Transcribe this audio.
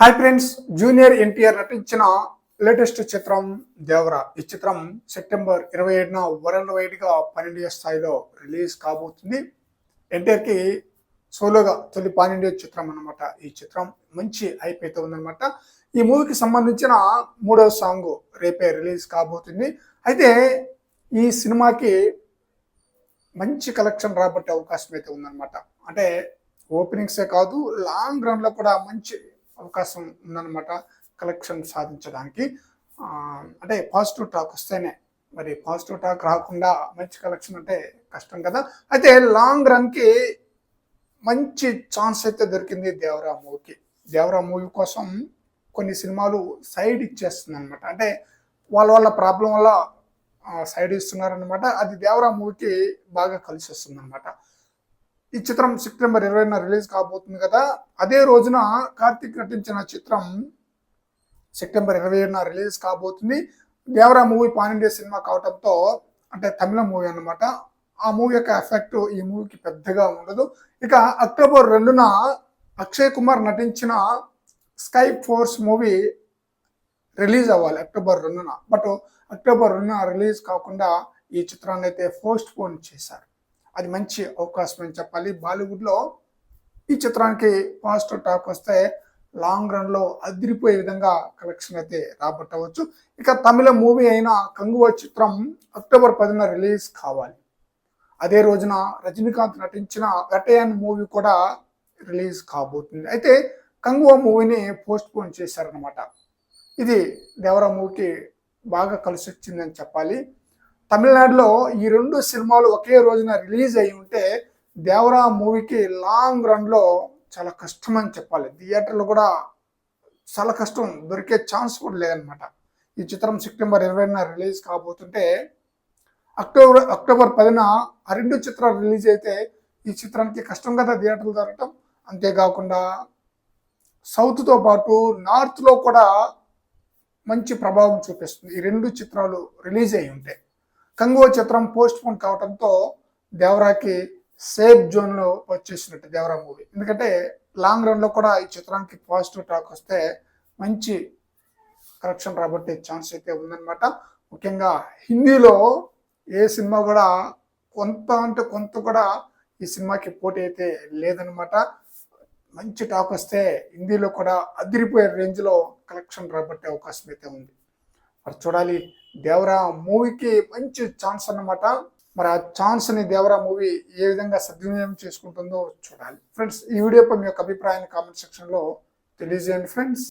Hi friends junior NTR నటించిన latest చిత్రం దేవరా. ఈ చిత్రం సెప్టెంబర్ ఇరవై ఏడున వరల్డ్ వైడ్గా పన్నెండు స్థాయిలో రిలీజ్ కాబోతుంది. ఎన్టీఆర్కి సోలోగా తొలి పానిండియా చిత్రం అన్నమాట. ఈ చిత్రం మంచి హైప్ అయితే ఉందన్నమాట. ఈ మూవీకి సంబంధించిన మూడవ సాంగ్ రేపే రిలీజ్ కాబోతుంది. అయితే ఈ సినిమాకి మంచి కలెక్షన్ రాబట్టే అవకాశం అయితే ఉందన్నమాట. అంటే ఓపెనింగ్సే కాదు లాంగ్ రన్లో కూడా మంచి అవకాశం ఉందన్నమాట కలెక్షన్ సాధించడానికి. అంటే పాజిటివ్ టాక్ వస్తేనే మరి పాజిటివ్ టాక్ రాకుండా మంచి కలెక్షన్ అంటే కష్టం కదా. అయితే లాంగ్ రన్కి మంచి ఛాన్స్ అయితే దొరికింది దేవరా మూవీకి. దేవరా మూవీ కోసం కొన్ని సినిమాలు సైడ్ ఇచ్చేస్తుంది అనమాట అంటే వాళ్ళ వాళ్ళ ప్రాబ్లం వల్ల సైడ్ ఇస్తున్నారనమాట అది దేవరా మూవీకి బాగా కలిసి వస్తుంది అనమాట ఈ చిత్రం సెప్టెంబర్ ఇరవైన రిలీజ్ కాబోతుంది కదా. అదే రోజున కార్తిక్ నటించిన చిత్రం సెప్టెంబర్ ఇరవై ఏడున రిలీజ్ కాబోతుంది. Devara movie pan India cinema కావడంతో అంటే తమిళ మూవీ అనమాట ఆ మూవీ యొక్క ఎఫెక్ట్ ఈ మూవీకి పెద్దగా ఉండదు. ఇక అక్టోబర్ రెండున అక్షయ్ కుమార్ నటించిన స్కై ఫోర్స్ మూవీ రిలీజ్ అవ్వాలి అక్టోబర్ రెండున. బట్ అక్టోబర్ రెండున రిలీజ్ కాకుండా ఈ చిత్రాన్ని అయితే పోస్ట్ పోన్ చేశారు. అది మంచి అవకాశం అని చెప్పాలి. బాలీవుడ్లో ఈ చిత్రానికి పాజిటివ్ టాక్ వస్తే లాంగ్ రన్లో అదిరిపోయే విధంగా కలెక్షన్ అయితే రాబట్టవచ్చు ఇక తమిళ మూవీ అయిన కంగువ చిత్రం అక్టోబర్ పదిన రిలీజ్ కావాలి. అదే రోజున రజనీకాంత్ నటించిన వెటయాన్ మూవీ కూడా రిలీజ్ కాబోతుంది. అయితే కంగువ మూవీని పోస్ట్ పోన్ చేశారనమాట ఇది దేవరా మూవీకి బాగా కలిసి వచ్చిందని చెప్పాలి. తమిళనాడులో ఈ రెండు సినిమాలు ఒకే రోజున రిలీజ్ అయి ఉంటే దేవరా మూవీకి లాంగ్ రన్లో చాలా కష్టం అని చెప్పాలి. థియేటర్లో కూడా చాలా కష్టం దొరికే ఛాన్స్ కూడా లేదనమాట ఈ చిత్రం సెప్టెంబర్ ఇరవైన రిలీజ్ కాబోతుంటే అక్టోబర్ అక్టోబర్ పదిన ఆ రెండు చిత్రాలు రిలీజ్ అయితే ఈ చిత్రానికి కష్టం కదా థియేటర్లు దొరకటం అంతేకాకుండా సౌత్తో పాటు నార్త్లో కూడా మంచి ప్రభావం చూపిస్తుంది. ఈ రెండు చిత్రాలు రిలీజ్ అయి ఉంటాయి కంగువ చిత్రం పోస్ట్ పోన్ కావడంతో దేవరాకి సేఫ్ జోన్లో వచ్చేసినట్టు దేవరా మూవీ. ఎందుకంటే లాంగ్ రన్లో కూడా ఈ చిత్రానికి పాజిటివ్ టాక్ వస్తే మంచి కరెక్షన్ రాబట్టే ఛాన్స్ అయితే ఉందన్నమాట. ముఖ్యంగా హిందీలో ఏ సినిమా కూడా కొంత అంటే కొంత కూడా ఈ సినిమాకి పోటీ అయితే లేదనమాట మంచి టాక్ వస్తే హిందీలో కూడా అదిరిపోయే రేంజ్లో కలెక్షన్ రాబట్టే అవకాశం అయితే ఉంది. మరి చూడాలి. దేవరా మూవీకి మంచి ఛాన్స్ అన్నమాట. మరి ఆ ఛాన్స్ని దేవరా మూవీ ఏ విధంగా సద్వినియోగం చేసుకుంటుందో చూడాలి. ఫ్రెండ్స్ ఈ వీడియోపై మీ యొక్క అభిప్రాయాన్ని కామెంట్ సెక్షన్లో తెలియజేయండి ఫ్రెండ్స్.